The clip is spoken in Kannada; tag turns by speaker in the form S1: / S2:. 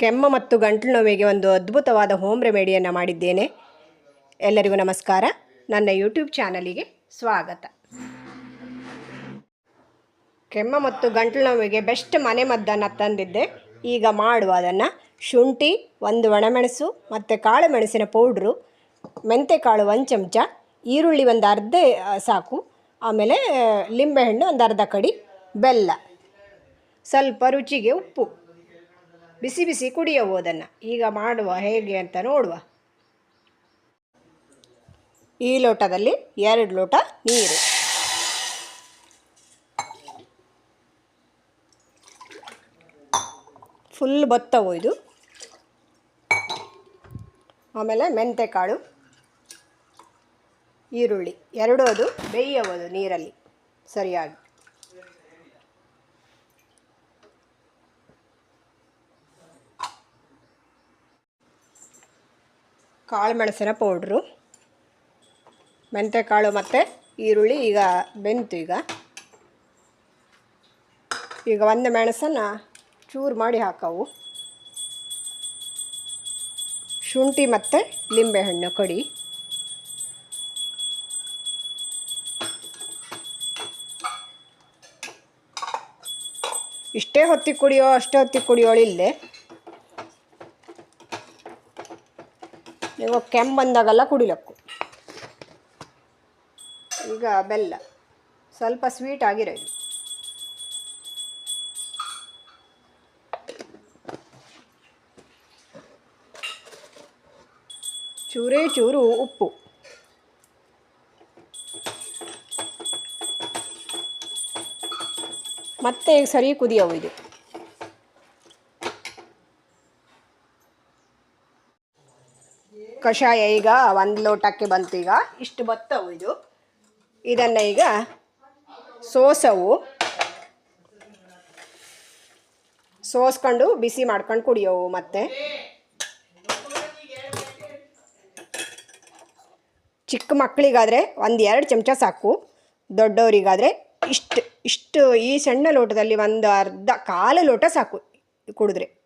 S1: ಕೆಮ್ಮು ಮತ್ತು ಗಂಟಲು ನೋವಿಗೆ ಒಂದು ಅದ್ಭುತವಾದ ಹೋಮ್ ರೆಮಿಡಿಯನ್ನು ಮಾಡಿದ್ದೇನೆ. ಎಲ್ಲರಿಗೂ ನಮಸ್ಕಾರ. ನನ್ನ ಯೂಟ್ಯೂಬ್ ಚಾನಲಿಗೆ ಸ್ವಾಗತ. ಕೆಮ್ಮು ಮತ್ತು ಗಂಟಲು ನೋವಿಗೆ ಬೆಸ್ಟ್ ಮನೆ ಮದ್ದನ್ನು ತಂದಿದ್ದೆ. ಈಗ ಮಾಡುವ ಅದನ್ನು ಶುಂಠಿ, ಒಂದು ಒಣಮೆಣಸು ಮತ್ತು ಕಾಳು ಮೆಣಸಿನ ಪೌಡ್ರು, ಮೆಂತೆಕಾಳು ಒಂದು ಚಮಚ, ಈರುಳ್ಳಿ ಒಂದು ಅರ್ಧ ಸಾಕು, ಆಮೇಲೆ, ಲಿಂಬೆಹಣ್ಣು ಒಂದು ಅರ್ಧ ಕಡಿ ಬೆಲ್ಲ, ಸ್ವಲ್ಪ ರುಚಿಗೆ ಉಪ್ಪು. ಬಿಸಿ ಬಿಸಿ ಕುಡಿಯವು ಈಗ ಮಾಡುವ ಹೇಗೆ ಅಂತ ನೋಡುವ. ಈ ಲೋಟದಲ್ಲಿ ಎರಡು ಲೋಟ ನೀರು. ಫುಲ್ ಬತ್ತವು ಇದು. ಆಮೇಲೆ ಮೆಂತೆಕಾಳು, ಈರುಳ್ಳಿ. ಎರಡೂ ಅದು ಬೇಯಬಹುದು ನೀರಲ್ಲಿ. ಸರಿಯಾಗಿ. ಕಾಳು ಮೆಣಸಿನ ಪೌಡ್ರು ಮೆಂತ್ಯಕಾಳು ಮತ್ತು ಈರುಳ್ಳಿ, ಈಗ ಬೆಂತು ಈಗ. ಈಗ ಒಂದು ಮೆಣಸನ್ನು ಚೂರು ಮಾಡಿ ಹಾಕವು. ಶುಂಠಿ ಮತ್ತು ಲಿಂಬೆಹಣ್ಣು ಕಡಿ. ಇಷ್ಟೇ ಹೊತ್ತಿಗೆ ಕುಡಿಯೋ ಅಷ್ಟೇ ಹೊತ್ತಿಗೆ ಕುಡಿಯೋಳು ನೀವು ಕೆಮ್ಮು ಬಂದಾಗೆಲ್ಲ ಕುಡಿಲಕ್ಕು. ಈಗ ಬೆಲ್ಲ. ಸ್ವಲ್ಪ ಸ್ವೀಟ್ ಆಗಿರೋದು. ಚೂರೇ ಚೂರು ಉಪ್ಪು. ಮತ್ತೆ ಸರಿ ಕುದಿಯವು ಇದು. ಕಷಾಯ ಈಗ ಒಂದು ಲೋಟಕ್ಕೆ ಬಂತು ಈಗ. ಇಷ್ಟು ಬತ್ತವು ಇದು. ಇದನ್ನು ಈಗ ಸೋಸವು. ಸೋಸ್ಕೊಂಡು ಬಿಸಿ ಮಾಡ್ಕೊಂಡು ಕುಡಿಯೋವು ಮತ್ತೆ. ಚಿಕ್ಕ ಮಕ್ಕಳಿಗಾದರೆ ಒಂದು ಎರಡು ಚಮಚ ಸಾಕು. ದೊಡ್ಡವರಿಗಾದರೆ ಇಷ್ಟು ಇಷ್ಟು ಈ ಸಣ್ಣ ಲೋಟದಲ್ಲಿ ಒಂದು ಅರ್ಧ ಕಾಲು ಲೋಟ ಸಾಕು ಕುಡಿದ್ರೆ.